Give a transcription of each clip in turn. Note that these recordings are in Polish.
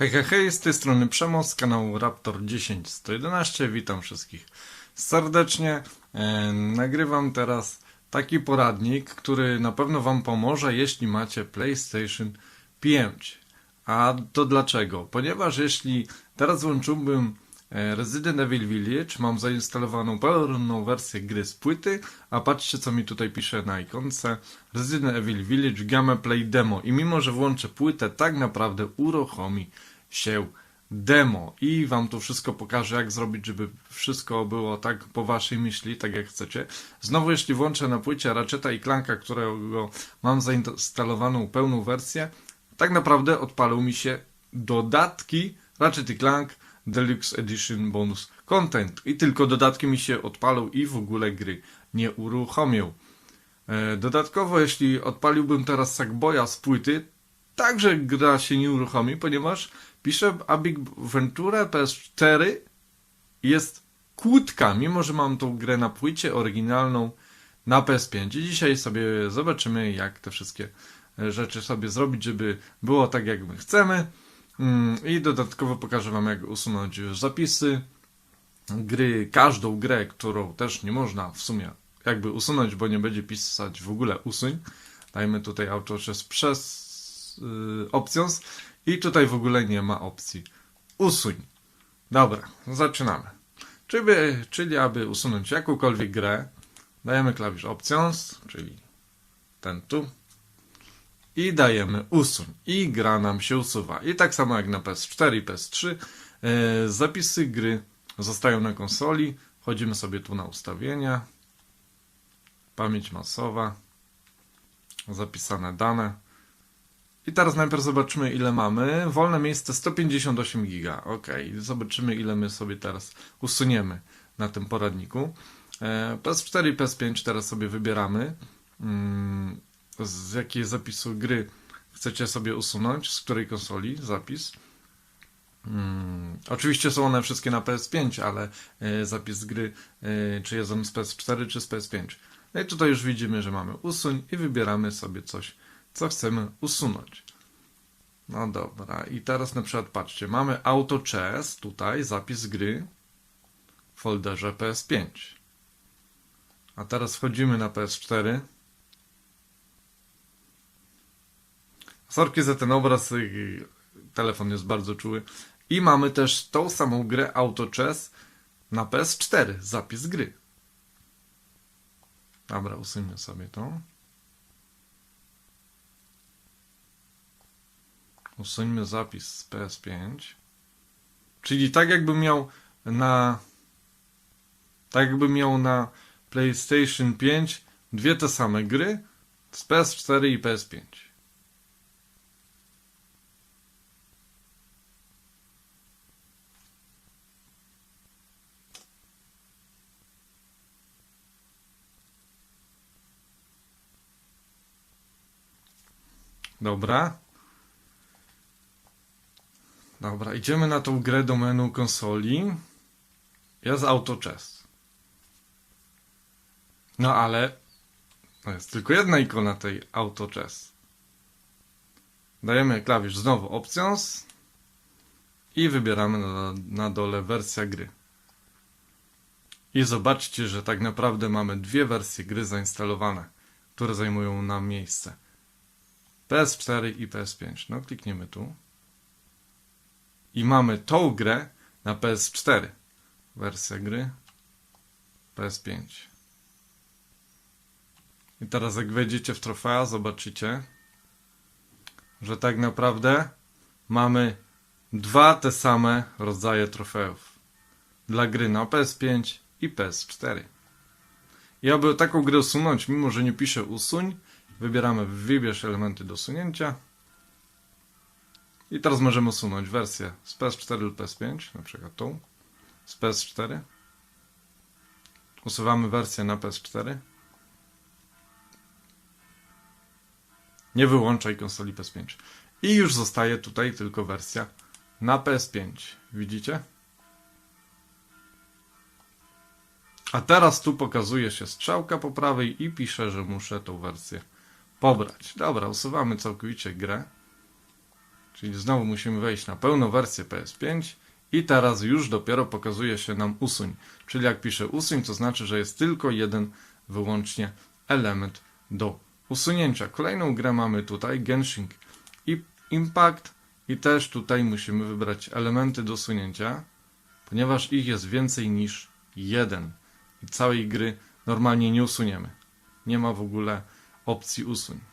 Hej, hej, hej, z tej strony Przemo z kanału Raptor 10111. Witam wszystkich serdecznie. E, nagrywam teraz taki poradnik, który na pewno Wam pomoże, jeśli macie PlayStation 5. A to dlaczego? Ponieważ jeśli teraz włączyłbym e, Resident Evil Village, mam zainstalowaną pełną wersję gry z płyty, a patrzcie co mi tutaj pisze na ikonce Resident Evil Village Gameplay Demo i mimo, że włączę płytę, tak naprawdę uruchomi się demo i wam tu wszystko pokażę, jak zrobić, żeby wszystko było tak po waszej myśli, tak jak chcecie. Znowu, jeśli włączę na płycie Ratcheta i Clanka, którego mam zainstalowaną pełną wersję, tak naprawdę odpalą mi się dodatki Ratchet i Clank Deluxe Edition Bonus Content i tylko dodatki mi się odpalą i w ogóle gry nie uruchomią. E, Dodatkowo, jeśli odpaliłbym teraz Sackboya z płyty, także gra się nie uruchomi, ponieważ pisze, a Big Ventura PS4 jest kłódka, mimo że mam tą grę na płycie oryginalną na PS5. I dzisiaj sobie zobaczymy, jak te wszystkie rzeczy sobie zrobić, żeby było tak, jak my chcemy. Mm, I dodatkowo pokażę Wam, jak usunąć zapisy gry, każdą grę, którą też nie można w sumie jakby usunąć, bo nie będzie pisać w ogóle usuń. Dajmy tutaj autochess przez yy, options i tutaj w ogóle nie ma opcji usuń. Dobra, zaczynamy. Czyli, czyli aby usunąć jakąkolwiek grę, dajemy klawisz options, czyli ten tu i dajemy usuń i gra nam się usuwa. I tak samo jak na PS4 i PS3 e, zapisy gry zostają na konsoli. Chodzimy sobie tu na ustawienia, pamięć masowa, zapisane dane. I teraz najpierw zobaczymy ile mamy. Wolne miejsce 158 giga. Ok, zobaczymy ile my sobie teraz usuniemy na tym poradniku. E, PS4 i PS5 teraz sobie wybieramy. Mm, z jakiej zapisu gry chcecie sobie usunąć, z której konsoli zapis. Hmm, oczywiście są one wszystkie na PS5, ale e, zapis gry, e, czy jest on z PS4, czy z PS5. No i tutaj już widzimy, że mamy usuń i wybieramy sobie coś, co chcemy usunąć. No dobra, i teraz na przykład patrzcie, mamy Auto Chess, tutaj zapis gry w folderze PS5. A teraz wchodzimy na PS4. Sorki za ten obraz, y, telefon jest bardzo czuły. I mamy też tą samą grę Auto Chess na PS4, zapis gry. Dobra, usuńmy sobie to. Usuńmy zapis z PS5. Czyli tak jakbym miał na tak jakbym miał na PlayStation 5 dwie te same gry z PS4 i PS5. Dobra. Dobra, idziemy na tą grę do menu konsoli. Jest Auto Chess. No ale jest tylko jedna ikona tej Auto Chess. Dajemy klawisz znowu Options i wybieramy na, na dole wersja gry. I zobaczcie, że tak naprawdę mamy dwie wersje gry zainstalowane, które zajmują nam miejsce. PS4 i PS5. No klikniemy tu. I mamy tą grę na PS4. Wersja gry PS5. I teraz jak wejdziecie w trofea, zobaczycie, że tak naprawdę mamy dwa te same rodzaje trofeów. Dla gry na PS5 i PS4. I aby taką grę usunąć, mimo że nie pisze usuń, wybieramy wybierz elementy do usunięcia. I teraz możemy usunąć wersję z PS4 lub PS5, na przykład tą, z PS4. Usuwamy wersję na PS4. Nie wyłączaj konsoli PS5. I już zostaje tutaj tylko wersja na PS5. Widzicie? A teraz tu pokazuje się strzałka po prawej i pisze, że muszę tą wersję pobrać. Dobra, usuwamy całkowicie grę. Czyli znowu musimy wejść na pełną wersję PS5 i teraz już dopiero pokazuje się nam usuń. Czyli jak piszę usuń, to znaczy, że jest tylko jeden wyłącznie element do usunięcia. Kolejną grę mamy tutaj Genshin i Impact i też tutaj musimy wybrać elementy do usunięcia, ponieważ ich jest więcej niż jeden i całej gry normalnie nie usuniemy. Nie ma w ogóle opcji usuń.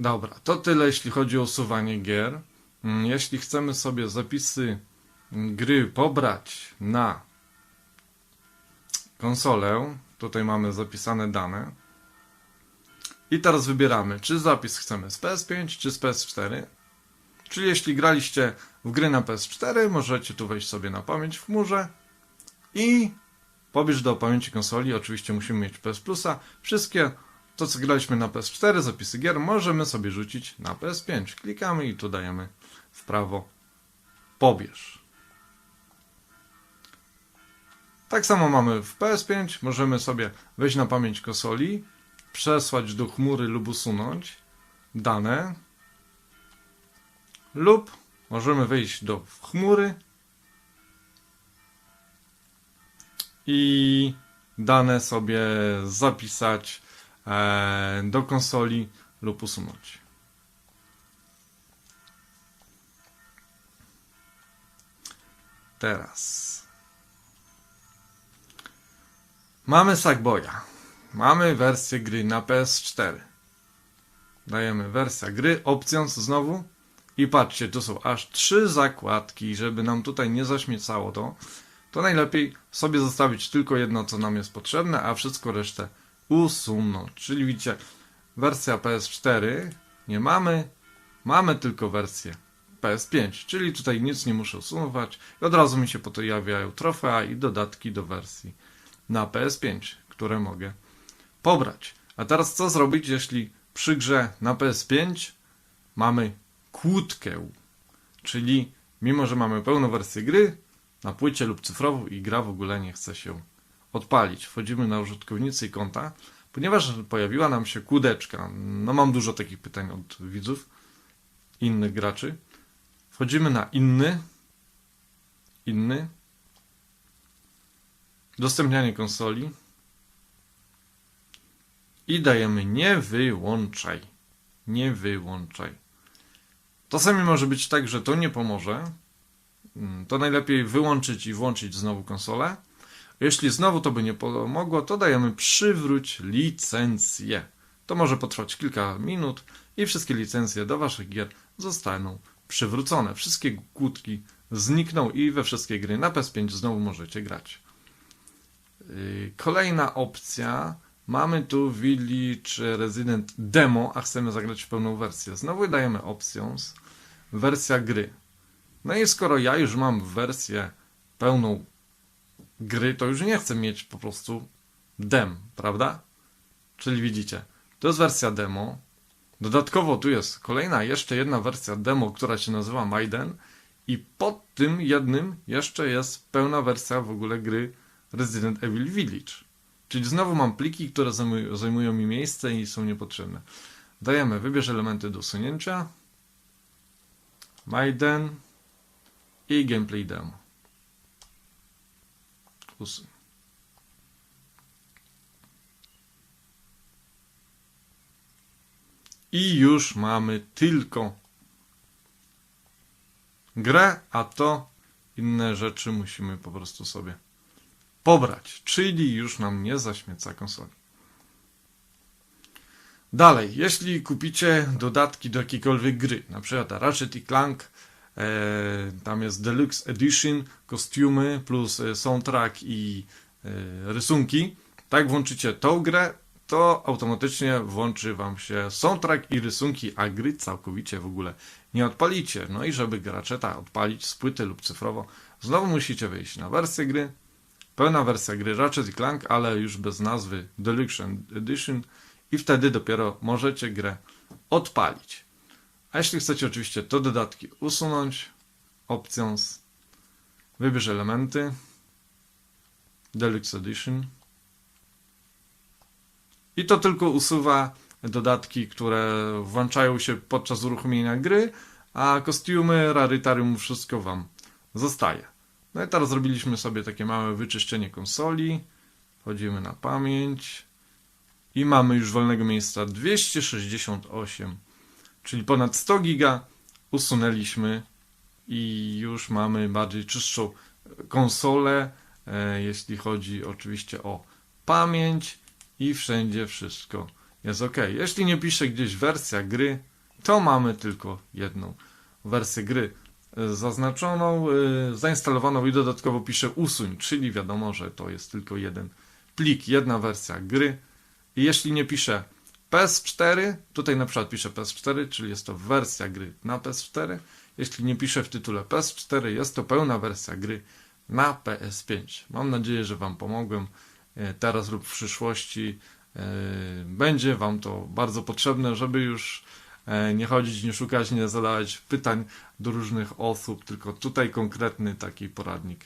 Dobra, to tyle jeśli chodzi o usuwanie gier. Mm, Jeśli chcemy sobie zapisy gry pobrać na konsolę, tutaj mamy zapisane dane. I teraz wybieramy, czy zapis chcemy z PS5, czy z PS4. Czyli jeśli graliście w gry na PS4, możecie tu wejść sobie na pamięć w chmurze i pobierz do pamięci konsoli. Oczywiście musimy mieć PS Plusa. Wszystkie to, co graliśmy na PS4, zapisy gier, możemy sobie rzucić na PS5. Klikamy i tu dajemy w prawo pobierz. Tak samo mamy w PS5. Możemy sobie wejść na pamięć konsoli, przesłać do chmury lub usunąć dane lub możemy wejść do chmury i dane sobie zapisać do konsoli lub usunąć. Teraz mamy Sackboya. Mamy wersję gry na PS4. Dajemy wersja gry, options znowu. I patrzcie, tu są aż trzy zakładki, żeby nam tutaj nie zaśmiecało to. To najlepiej sobie zostawić tylko jedno, co nam jest potrzebne, a wszystko resztę usunąć. Czyli widzicie, wersja PS4 nie mamy, mamy tylko wersję PS5, czyli tutaj nic nie muszę usuwać i od razu mi się pojawiają trofea i dodatki do wersji na PS5, które mogę pobrać. A teraz co zrobić, jeśli przy grze na PS5 mamy kłódkę, czyli mimo, że mamy pełną wersję gry na płycie lub cyfrową i gra w ogóle nie chce się odpalić. Wchodzimy na użytkownicy i konta, ponieważ pojawiła nam się kłódeczka. No mam dużo takich pytań od widzów, innych graczy. Wchodzimy na inny, inny, udostępnianie konsoli i dajemy nie wyłączaj, nie wyłączaj. Czasami może być tak, że to nie pomoże. Mm, To najlepiej wyłączyć i włączyć znowu konsolę. Jeśli znowu to by nie pomogło, to dajemy przywróć licencję. To może potrwać kilka minut i wszystkie licencje do Waszych gier zostaną przywrócone. Wszystkie kłódki znikną i we wszystkie gry na PS5 znowu możecie grać. Yy, Kolejna opcja. Mamy tu Village Resident Demo, a chcemy zagrać w pełną wersję. Znowu dajemy Options, wersja gry. No i skoro ja już mam wersję pełną gry, to już nie chcę mieć po prostu dem, prawda? Czyli widzicie, to jest wersja demo. Dodatkowo tu jest kolejna, jeszcze jedna wersja demo, która się nazywa Maiden i pod tym jednym jeszcze jest pełna wersja w ogóle gry Resident Evil Village. Czyli znowu mam pliki, które zajmują, mi miejsce i są niepotrzebne. Dajemy wybierz elementy do usunięcia, Maiden i gameplay demo. Usuń. I już mamy tylko grę, a to inne rzeczy musimy po prostu sobie pobrać, czyli już nam nie zaśmieca konsoli. Dalej, jeśli kupicie dodatki do jakiejkolwiek gry, przykład Ratchet i Clank, tam jest Deluxe Edition, kostiumy plus e, soundtrack i e, rysunki, tak włączycie tą grę, to automatycznie włączy Wam się soundtrack i rysunki, a gry całkowicie w ogóle nie odpalicie. No i żeby gracze ta odpalić z płyty lub cyfrowo, znowu musicie wejść na wersję gry, pełna wersja gry Ratchet Clank, ale już bez nazwy Deluxe Edition i wtedy dopiero możecie grę odpalić. A jeśli chcecie oczywiście te dodatki usunąć, Options, wybierz elementy, Deluxe Edition i to tylko usuwa dodatki, które włączają się podczas uruchomienia gry, a kostiumy, rarytarium, wszystko Wam zostaje. No i teraz zrobiliśmy sobie takie małe wyczyszczenie konsoli. Wchodzimy na pamięć i mamy już wolnego miejsca 268, czyli ponad 100 giga usunęliśmy i już mamy bardziej czystszą konsolę, e, jeśli chodzi oczywiście o pamięć i wszędzie wszystko jest ok. Jeśli nie pisze gdzieś wersja gry, to mamy tylko jedną wersję gry e, zaznaczoną, e, zainstalowaną i dodatkowo pisze usuń, czyli wiadomo, że to jest tylko jeden plik, jedna wersja gry. Jeśli nie pisze PS4, tutaj na przykład pisze PS4, czyli jest to wersja gry na PS4. Jeśli nie pisze w tytule PS4, jest to pełna wersja gry na PS5. Mam nadzieję, że Wam pomogłem e, teraz lub w przyszłości. e, Będzie Wam to bardzo potrzebne, żeby już e, nie chodzić, nie szukać, nie zadawać pytań do różnych osób, tylko tutaj konkretny taki poradnik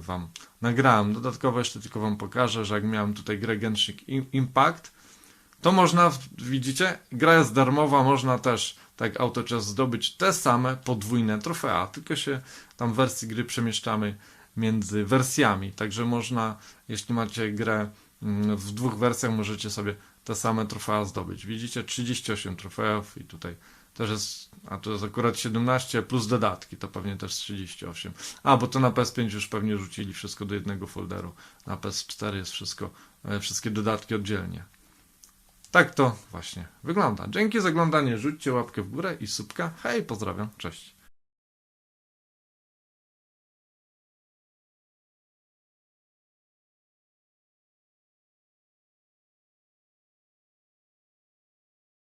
Wam nagrałem. Dodatkowo jeszcze tylko Wam pokażę, że jak miałem tutaj grę Genshin Im- Impact, to można, widzicie, gra jest darmowa, można też tak autoczas zdobyć te same podwójne trofea, tylko się tam w wersji gry przemieszczamy między wersjami, także można, jeśli macie grę mm, w dwóch wersjach, możecie sobie te same trofea zdobyć. Widzicie, 38 trofeów i tutaj też jest, a to jest akurat 17 plus dodatki, to pewnie też 38. A, bo to na PS5 już pewnie rzucili wszystko do jednego folderu, na PS4 jest wszystko, e, wszystkie dodatki oddzielnie. Tak to właśnie wygląda. Dzięki za oglądanie, rzućcie łapkę w górę i subka. Hej, pozdrawiam, cześć.